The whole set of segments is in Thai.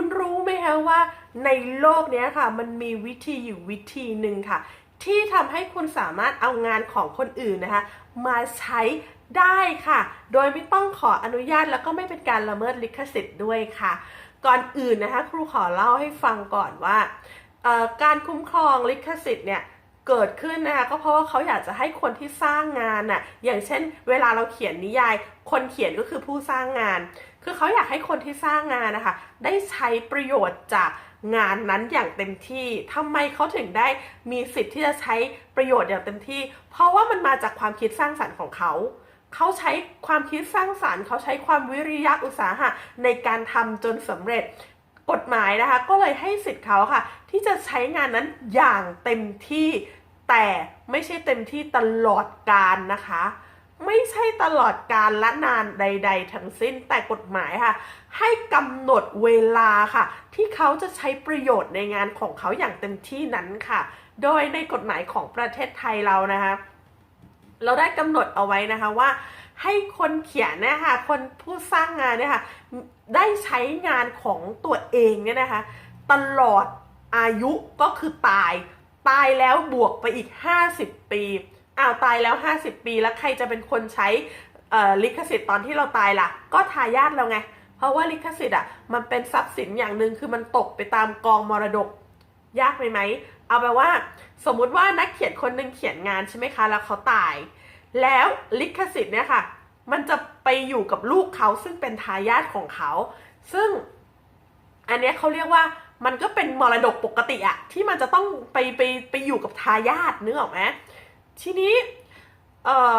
คุณรู้ไหมคะว่าในโลกนี้ค่ะ มันมีวิธีอยู่วิธีหนึ่งค่ะ ที่ทำให้คุณสามารถเอางานของคนอื่นนะคะ มาใช้ได้ค่ะ โดยไม่ต้องขออนุญาตแล้วก็ไม่เป็นการละเมิดลิขสิทธิ์ด้วยค่ะ ก่อนอื่นนะคะ ครูขอเล่าให้ฟังก่อนว่า การคุ้มครองลิขสิทธิ์เนี่ยเกิดขึ้นนะคะก็เพราะว่าเขาอยากจะให้คนที่สร้างงานน่ะอย่างเช่น เวลาเราเขียนนิยาย คนเขียนก็คือผู้สร้างงาน คือเขาอยากให้คนที่สร้างงานนะคะ ได้ใช้ประโยชน์จากงานนั้นอย่างเต็มที่ทำไมเขาถึงได้มีสิทธิ์ที่จะใช้ประโยชน์อย่างเต็มที่ เพราะว่ามันมาจากความคิดสร้างสรรค์ของเขา เขาใช้ความคิดสร้างสรรค์ เขาใช้ความวิริยะอุตสาหะในการทำจนสำเร็จ กฎหมายนะคะ ก็เลยให้สิทธิ์เขาค่ะ ที่จะใช้งานนั้นอย่างเต็มที่ แต่ไม่ใช่เต็มที่ตลอดการนะคะ ไม่ใช่ตลอดการและนานใด ๆ ทั้งสิ้นแต่กฎหมายค่ะ ให้กำหนดเวลาค่ะ ที่เขาจะใช้ประโยชน์ในงานของเขาอย่างเต็มที่นั้นค่ะ โดยในกฎหมายของประเทศไทยเรานะคะ เราได้กำหนดเอาไว้นะคะว่าให้คนเขียนเนะคะคนผู้สร้างงานเนี่ยค่ะได้ใช้งานของตัวเองเนี่ยนะคะ ตลอดอายุก็คือตาย ตายแล้วบวกไปอีก 50 ปี อ้าวตายแล้ว 50 ปีแล้วใครจะเป็นคนใช้ลิขสิทธิ์ตอนที่เราตายล่ะ ก็ทายาทเราไง เพราะว่าลิขสิทธิ์อะมันเป็นทรัพย์สินอย่างหนึ่งคือมันตกไปตามกองมรดกยากไหมไหม เอาแปลว่า สมมุติว่านักเขียนคนหนึ่งเขียนงานใช่ไหมคะ แล้วเขาตาย แล้วลิขสิทธิ์เนี่ยค่ะ มันจะไปอยู่กับลูกเขาซึ่งเป็นทายาทของเขา ซึ่งอันนี้เขาเรียกว่ามันก็เป็นมรดกปกติอะที่มันจะต้องไปไปไปอยู่กับทายาทนึกออกไหม ทีนี้เอ่อ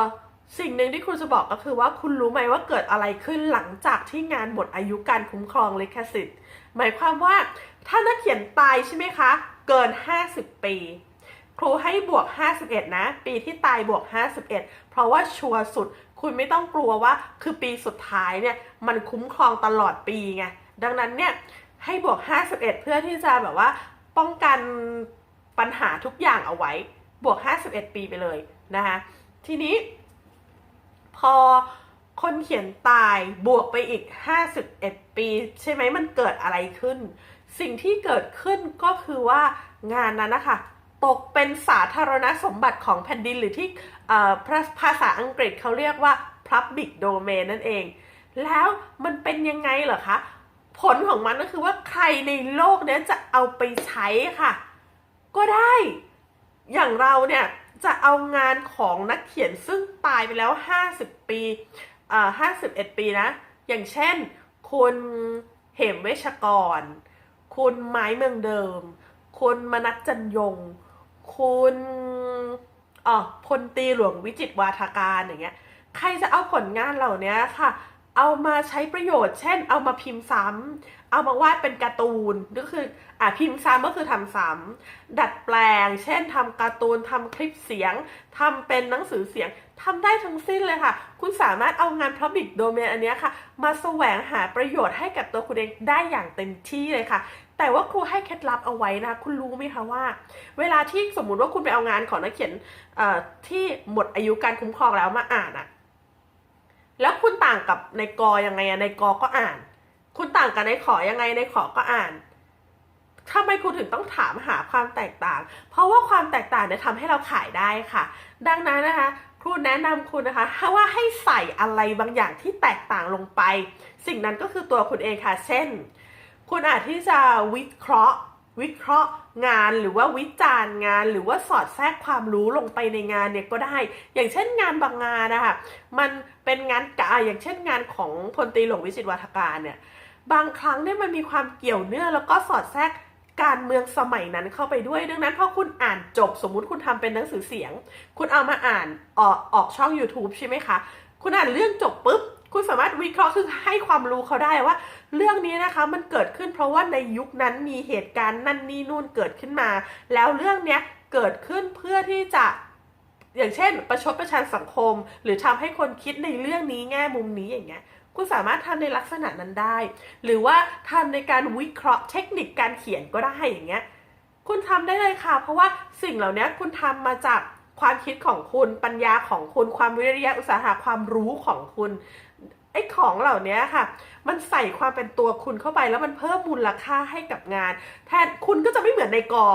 สิ่งหนึ่งที่ครูจะบอกก็คือว่าคุณรู้ไหมว่าเกิดอะไรขึ้นหลังจากที่งานหมดอายุการคุ้มครองลิขสิทธิ์ หมายความว่าถ้านักเขียนตายใช่ไหมคะ เกิน 50 ปี ครูให้บวก 51 นะ ปีที่ตายบวก 51 เพราะว่าชัวร์สุดคุณไม่ต้องกลัวว่าคือปีสุดท้ายเนี่ยมันคุ้มครองตลอดปีไงดังนั้นเนี่ยให้บวก 51 เพื่อที่จะแบบว่าป้องกันปัญหาทุกอย่างเอาไว้ บวก 51 ปีไปเลยนะคะทีนี้ พอคนเขียนตายบวกไปอีก 51 ปี ใช่ไหมมันเกิดอะไรขึ้น สิ่งที่เกิดขึ้นก็คือว่างานนั้นนะคะตกเป็นสาธารณสมบัติของแผ่นดินหรือที่ภาาษาอังกฤษเขาเรียกว่า public domain นั่นเอง แล้วมันเป็นยังไงเหรอคะ ผลของมันก็คือว่าใครในโลกนี้จะเอาไปใช้ค่ะ ก็ได้ อย่างเราเนี่ยจะเอางานของนักเขียนซึ่งตายไปแล้ว 50 ปีเอ่อ51 ปีนะ อย่างเช่น คุณเหมเวชกร คุณไม้เมืองเดิม คุณมนัสจันยง คุณอ๋อพลตีหลวงวิจิตรวาทการอย่างเงี้ย ใครจะเอาผลงานเหล่านี้ค่ะ เอามาใช้ประโยชน์ เช่น เอามาพิมพ์ซ้ำเอามาวาดเป็นการ์ตูนก็คืออะพิมพ์ซ้ำก็คือทำซ้ำดัดแปลง เช่นทำการ์ตูนทำคลิปเสียงทำเป็นหนังสือเสียงทำได้ทั้งสิ้นเลยค่ะ คุณสามารถเอางาน Public Domain อันนี้ค่ะ มาแสวงหาประโยชน์ให้กับตัวคุณเองได้อย่างเต็มที่เลยค่ะแต่ว่าครูให้เคล็ดลับเอาไว้นะคุณรู้ไหมคะว่า เวลาที่สมมุติว่าคุณไปเอางานของนักเขียนอ่อที่หมดอายุการคุ้มครองแล้วมาอ่านอะ แล้วคุณต่างกับในกอยังไงอะในกอก็อ่าน คุณต่างกับในขอยังไงในขอก็อ่านทำไมคุณถึงต้องถามหาความแตกต่าง เพราะว่าความแตกต่างเนี่ยทำให้เราขายได้ค่ะ ดังนั้นนะคะครูแนะนำคุณนะคะว่าให้ใส่อะไรบางอย่างที่แตกต่างลงไป สิ่งนั้นก็คือตัวคุณเองค่ะ เช่น คุณอาจที่จะวิเคราะห์ วิเคราะห์งานหรือว่าวิจารณ์งานหรือว่าสอดแทรกความรู้ลงไปในงานเนี่ยก็ได้ อย่างเช่นงานบางงานนะคะมันเป็นงานกาอย่างเช่นงานของพลตรีหลวงวิจิตรวาทการเนี่ยบางครั้งเนี่ยมันมีความเกี่ยวเนื่องแล้วก็สอดแทรกการเมืองสมัยนั้นเข้าไปด้วย ดังนั้นพอคุณอ่านจบสมมุติคุณทำเป็นหนังสือเสียง คุณเอามาอ่านออกออกช่อง YouTube ใช่ไหมคะ คุณอ่านเรื่องจบปุ๊บ คุณสามารถวิเคราะห์คือให้ความรู้เขาได้ว่า เรื่องนี้นะคะมันเกิดขึ้นเพราะว่าในยุคนั้นมีเหตุการณ์นั่นนี่นู่นเกิดขึ้นมา แล้วเรื่องเนี้ยเกิดขึ้นเพื่อที่จะอย่างเช่น ประชดประชันสังคม หรือทำให้คนคิดในเรื่องนี้แง่มุมนี้อย่างเงี้ยคุณสามารถทำในลักษณะนั้นได้ หรือว่าทำในการวิเคราะห์เทคนิคการเขียนก็ได้อย่างเงี้ยคุณทำได้เลยค่ะ เพราะว่าสิ่งเหล่านี้คุณทำมาจากความคิดของคุณปัญญาของคุณความวิริยะอุตสาหะความรู้ของคุณ ไอ้ของเหล่านี้ค่ะ มันใส่ความเป็นตัวคุณเข้าไปแล้วมันเพิ่มมูลค่าให้กับงาน แทนคุณก็จะไม่เหมือนในกอ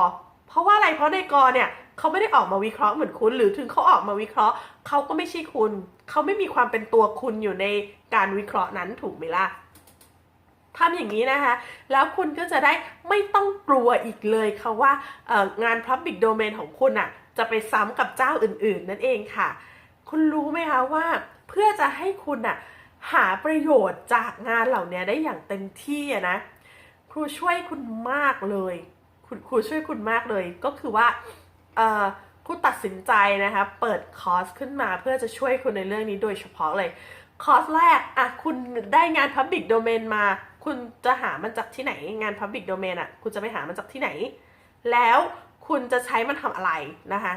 เพราะว่าอะไรเพราะในกอเนี่ยเขาไม่ได้ออกมาวิเคราะห์เหมือนคุณ หรือถึงเขาออกมาวิเคราะห์เขาก็ไม่ใช่คุณ เขาไม่มีความเป็นตัวคุณอยู่ในการวิเคราะห์นั้นถูกไหมล่ะทำอย่างนี้นะคะ แล้วคุณก็จะได้ไม่ต้องกลัวอีกเลยค่ะว่างาน Public Domain ของคุณอะจะไปซ้ำกับเจ้าอื่นๆ นั่นเองค่ะ คุณรู้ไหมคะว่าเพื่อจะให้คุณอะ หาประโยชน์จากงานเหล่านี้ได้อย่างเต็มที่อะนะ ครูช่วยคุณมากเลยคุณครูช่วยคุณมากเลยก็คือว่าเออครูตัดสินใจนะคะเปิดคอร์สขึ้นมาเพื่อจะช่วยคุณในเรื่องนี้โดยเฉพาะเลยคอร์สแรกอะคุณได้งาน Public Domain มา คุณจะหามันจากที่ไหนงาน Public Domain อะคุณจะไปหามันจากที่ไหน แล้วคุณจะใช้มันทำอะไรนะคะ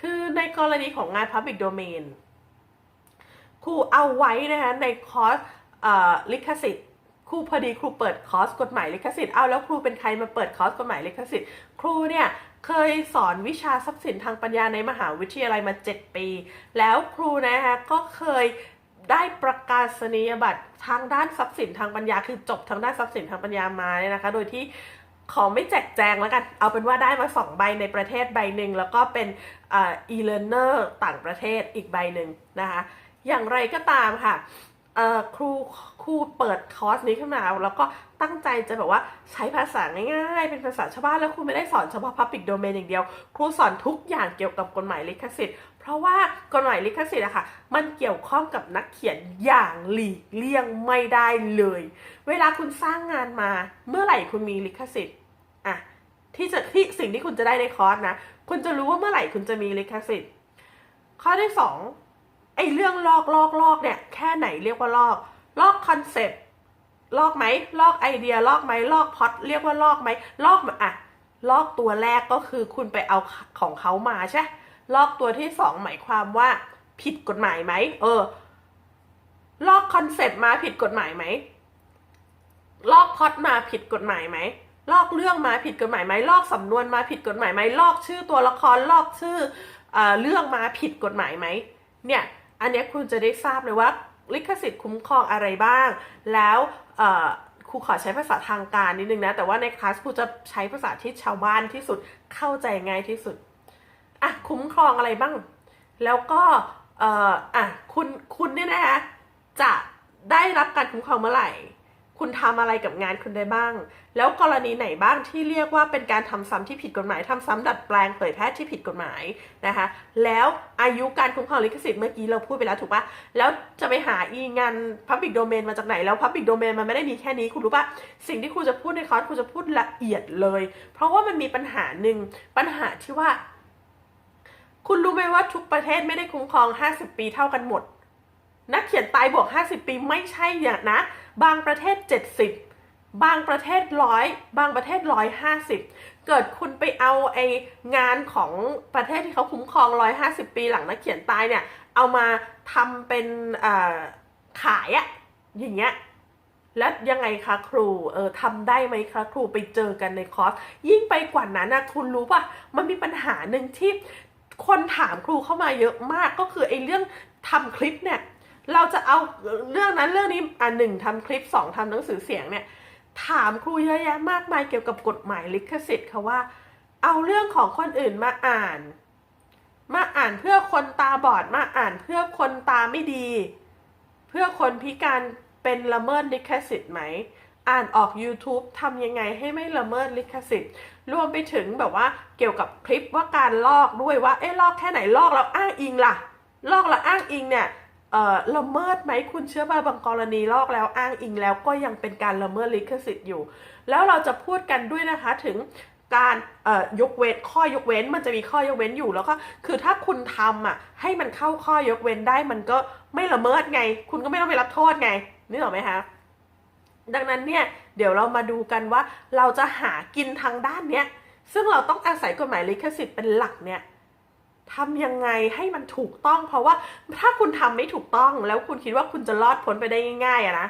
คือในกรณีของงาน Public Domain ครูเอาไว้นะคะในคอร์สลิขสิทธิ์ครูพอดีครูเปิดคอร์สกฎหมายลิขสิทธิ์เอาแล้วครูเป็นใครมาเปิดคอร์สกฎหมายลิขสิทธิ์ ครูเนี่ยเคยสอนวิชาทรัพย์สินทางปัญญาในมหาวิทยาลัยมา 7 ปี แล้วครูนะคะก็เคยได้ประกาศนียบัตรทางด้านทรัพย์สินทางปัญญา คือจบทางด้านทรัพย์สินทางปัญญามาเนี่ยนะคะ โดยที่ขอไม่แจกแจงแล้วกัน เอาเป็นว่าได้มา 2 ใบในประเทศใบหนึ่งแล้วก็เป็นอ่อ e-learner ต่างประเทศอีกใบหนึ่งนะคะ อย่างไรก็ตามค่ะครูครูเปิดคอร์สนี้ขึ้นมาแล้วก็ตั้งใจจะแบบว่าใช้ภาษาง่ายๆ เป็นภาษาชาวบ้านแล้วครูไม่ได้สอนเฉพาะ Public Domain อย่างเดียว ครูสอนทุกอย่างเกี่ยวกับกฎหมายลิขสิทธิ์ เพราะว่ากฎหมายลิขสิทธิ์อะค่ะ มันเกี่ยวข้องกับนักเขียนอย่างหลีกเลี่ยงไม่ได้เลย เวลาคุณสร้างงานมาเมื่อไหร่คุณมีลิขสิทธิ์อะที่จะที่สิ่งที่คุณจะได้ในคอร์สนะ คุณจะรู้ว่าเมื่อไหร่คุณจะมีลิขสิทธิ์ ข้อที่ส องไอเรื่องลอกลอกลอกเนี่ยแค่ไหนเรียกว่าลอก ลอกคอนเซปต์ลอกไหมลอกไอเดียลอกไหมลอกพอตเรียกว่าลอกไหมลอกมาอะลอกตัวแรกก็คือคุณไปเอาของเขามาใช่ลอกตัวที่สองหมายความว่า ผิดกฎหมายไหมเออ ลอกคอนเซปต์มาผิดกฎหมายไหมลอกพอตมาผิดกฎหมายไหมลอกเรื่องมาผิดกฎหมายไหมลอกสำนวนมาผิดกฎหมายไหมลอกชื่อตัวละครลอกชื่อเอ่อเรื่องมาผิดกฎหมายไหมเนี่ย อันนี้คุณจะได้ทราบเลยว่าลิขสิทธิ์คุ้มครองอะไรบ้าง แล้วครูขอใช้ภาษาทางการนิดนึงนะ แต่ว่าในคลาสครูจะใช้ภาษาที่ชาวบ้านที่สุดเข้าใจง่ายที่สุดอะคุ้มครองอะไรบ้าง แล้วก็เอ่ออะคุณคุณเนี่ยนะคะจะได้รับการคุ้มครองเมื่อไหร่ คุณทำอะไรกับงานคุณได้บ้าง แล้วกรณีไหนบ้างที่เรียกว่าเป็นการทำซ้ำที่ผิดกฎหมายทำซ้ำดัดแปลงเผยแพร่ที่ผิดกฎหมายนะคะ แล้วอายุการคุ้มครองลิขสิทธิ์เมื่อกี้เราพูดไปแล้วถูกปะแล้วจะไปหาอีงาน Public Domain มาจากไหน แล้ว Public Domain มันไม่ได้มีแค่นี้คุณรู้ปะสิ่งที่ครูจะพูดในคอร์สครูจะพูดละเอียดเลย เพราะว่ามันมีปัญหาหนึ่งปัญหาที่ว่า คุณรู้ไหมว่าทุกประเทศไม่ได้คุ้มครอง 50 ปีเท่ากันหมดนักเขียนตายบวก 50 ปีไม่ใช่อย่างนะ บางประเทศ 70 บางประเทศร้อยบางประเทศร้อยห้าสิบเกิดคุณไปเอาไองานของประเทศที่เขาคุ้มครองร้อยห้าสิบปีหลังนักเขียนตายเนี่ย เอามาทำเป็นขายอะอย่างเงี้ยแล้วยังไงคะครูเออทำได้ไหมคะครูไปเจอกันในคอร์ส ยิ่งไปกว่านั้นนะคุณรู้ป่ะ มันมีปัญหาหนึ่งที่คนถามครูเข้ามาเยอะมากก็คือไอ้เรื่องทำคลิปเนี่ย เราจะเอาเรื่องนั้นเรื่องนี้อะหนึ่งทำคลิปสองทำหนังสือเสียงเนี่ยถามครูเยอะแยะมากมายเกี่ยวกับกฎหมายลิขสิทธิ์ค่ะว่า เอาเรื่องของคนอื่นมาอ่าน มาอ่านเพื่อคนตาบอดมาอ่านเพื่อคนตาไม่ดี เพื่อคนพิการเป็นละเมิดลิขสิทธิ์ไหม อ่านออก YouTube ทำยังไงให้ไม่ละเมิดลิขสิทธิ์ รวมไปถึงแบบว่าเกี่ยวกับคลิปว่าการลอกด้วยว่าเอ๊ะลอกแค่ไหนลอกแล้วอ้างอิงล่ะ ลอกแล้วอ้างอิงเนี่ย ละเมิดไหมคุณเชื่อป่ะบางกรณีลอกแล้วอ้างอิงแล้วก็ยังเป็นการละเมิดลิขสิทธิ์อยู่ แล้วเราจะพูดกันด้วยนะคะถึงการยกเว้นข้อยกเว้นมันจะมีข้อยกเว้นอยู่แล้วก็คือถ้าคุณทำอะให้มันเข้าข้อยกเว้นได้มันก็ไม่ละเมิดไง คุณก็ไม่ต้องไปรับโทษไงนึกออกไหมคะดังนั้นเนี่ยเดี๋ยวเรามาดูกันว่าเราจะหากินทางด้านเนี้ยซึ่งเราต้องอาศัยกฎหมายลิขสิทธิ์เป็นหลักเนี่ย ทำยังไงให้มันถูกต้อง เพราะว่าถ้าคุณทำไม่ถูกต้องแล้วคุณคิดว่าคุณจะรอดพ้นไปได้ง่ายๆอะนะ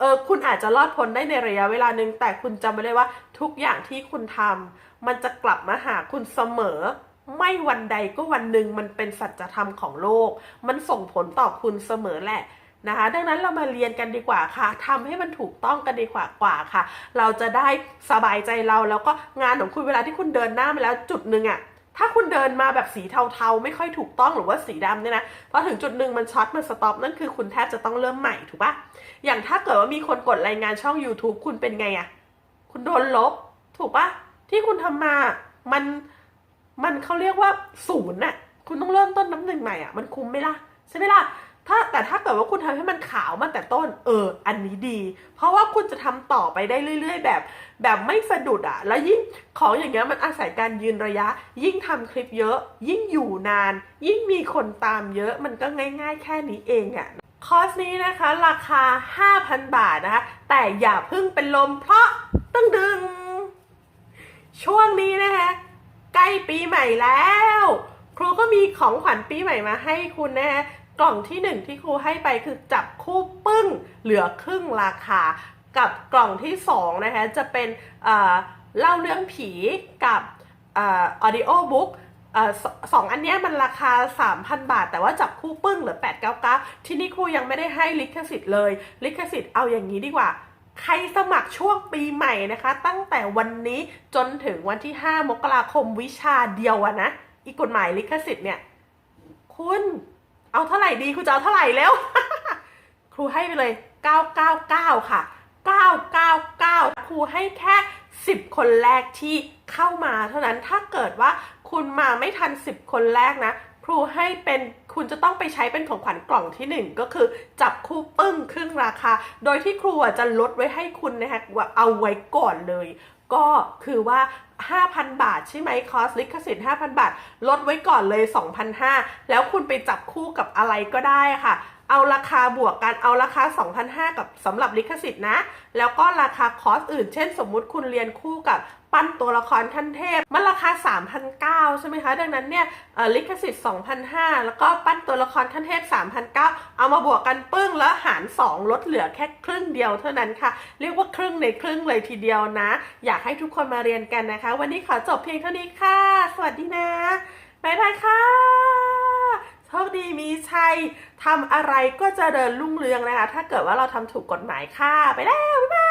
เออคุณอาจจะรอดพ้นได้ในระยะเวลาหนึ่งแต่คุณจำไว้เลยว่าทุกอย่างที่คุณทำมันจะกลับมาหาคุณเสมอ ไม่วันใดก็วันหนึ่งมันเป็นสัจธรรมของโลก มันส่งผลต่อคุณเสมอแหละนะคะ ดังนั้นเรามาเรียนกันดีกว่าค่ะทำให้มันถูกต้องกันดีกว่ากว่าค่ะ เราจะได้สบายใจเราแล้วก็งานของคุณเวลาที่คุณเดินหน้ามาแล้วจุดหนึ่งอะ ถ้าคุณเดินมาแบบสีเทาๆ ไม่ค่อยถูกต้องหรือว่าสีดำเนี่ยนะพอถึงจุดหนึ่งมันช็อตมันสต็อปนั่นคือคุณแทบจะต้องเริ่มใหม่ถูกปะอย่างถ้าเกิดว่ามีคนกดรายงานช่อง YouTube คุณเป็นไงอะคุณโดนลบ ถูกปะที่คุณทำมามันมันเขาเรียกว่าศูนย์น่ะคุณต้องเริ่มต้นน้ำหนึ่งใหม่อะมันคุ้มไหมล่ะใช่ไหมล่ะ ถ้าแต่ถ้าเกิดว่าคุณทำให้มันขาวมาแต่ต้น เออ อันนี้ดี เพราะว่าคุณจะทำต่อไปได้เรื่อย ๆ แบบ แบบไม่สะดุดอะ แล้วยิ่งของอย่างเงี้ยมันอาศัยการยืนระยะ ยิ่งทำคลิปเยอะ ยิ่งอยู่นาน ยิ่งมีคนตามเยอะมันก็ง่าย ๆ แค่นี้เองอะคอร์สนี้นะคะราคา 5,000 บาทนะคะ แต่อย่าเพิ่งเป็นลมเพราะตึงดึง ช่วงนี้นะคะ ใกล้ปีใหม่แล้ว ครูก็มีของขวัญปีใหม่มาให้คุณนะคะ กล่องที่หนึ่งที่ครูให้ไปคือจับคู่ปึ้งเหลือครึ่งราคา กับกล่องที่สองนะคะจะเป็นเล่าเรื่องผีกับออดิโอบุ๊กสองอันนี้มันราคา 3,000 บาท แต่ว่าจับคู่ปึ้งเหลือ 899 ที่นี่ครูยังไม่ได้ให้ลิขสิทธิ์เลย ลิขสิทธิ์เอาอย่างนี้ดีกว่า ใครสมัครช่วงปีใหม่นะคะ ตั้งแต่วันนี้จนถึงวันที่ 5 มกราคมวิชาเดียวอะนะ อีกกฎหมายลิขสิทธิ์เนี่ย คุณ เอาเท่าไหร่ดีคุณจะเอาเท่าไหร่แล้ว ครูให้ไปเลย 999 ค่ะ 999 ครูให้แค่ 10 คนแรกที่เข้ามาเท่านั้นถ้าเกิดว่าคุณมาไม่ทัน 10 คนแรกนะ ครูให้เป็นคุณจะต้องไปใช้เป็นของขวัญกล่องที่ 1 ก็คือจับคู่ปึ้งครึ่งราคา โดยที่ครูจะลดไว้ให้คุณนะคะเอาไว้ก่อนเลย ก็คือว่า 5,000 บาทใช่ไหมคอสลิขสิทธิ์ 5,000 บาท ลดไว้ก่อนเลย 2,500 แล้วคุณไปจับคู่กับอะไรก็ได้ค่ะ เอาราคาบวกกันเอาราคา 2,500 กับสำหรับลิขสิทธิ์นะ แล้วก็ราคาคอร์สอื่น เช่นสมมุติคุณเรียนคู่กับปั้นตัวละครขั้นเทพ มันราคา 3,900 ใช่ไหมคะ ดังนั้นเนี่ยลิขสิทธิ์ 2,500 แล้วก็ปั้นตัวละครขั้นเทพ 3,900 เอามาบวกกันปึ้งแล้วหาร 2 ลดเหลือแค่ครึ่งเดียวเท่านั้นค่ะ เรียกว่าครึ่งในครึ่งเลยทีเดียวนะ อยากให้ทุกคนมาเรียนกันนะคะ วันนี้ขอจบเพียงเท่านี้ค่ะ สวัสดีนะบ๊ายบายค่ะ คดีมีชัยทำอะไรก็จะเดินรุ่งเรืองนะคะ ถ้าเกิดว่าเราทำถูกกฎหมายค่ะ ไปแล้ว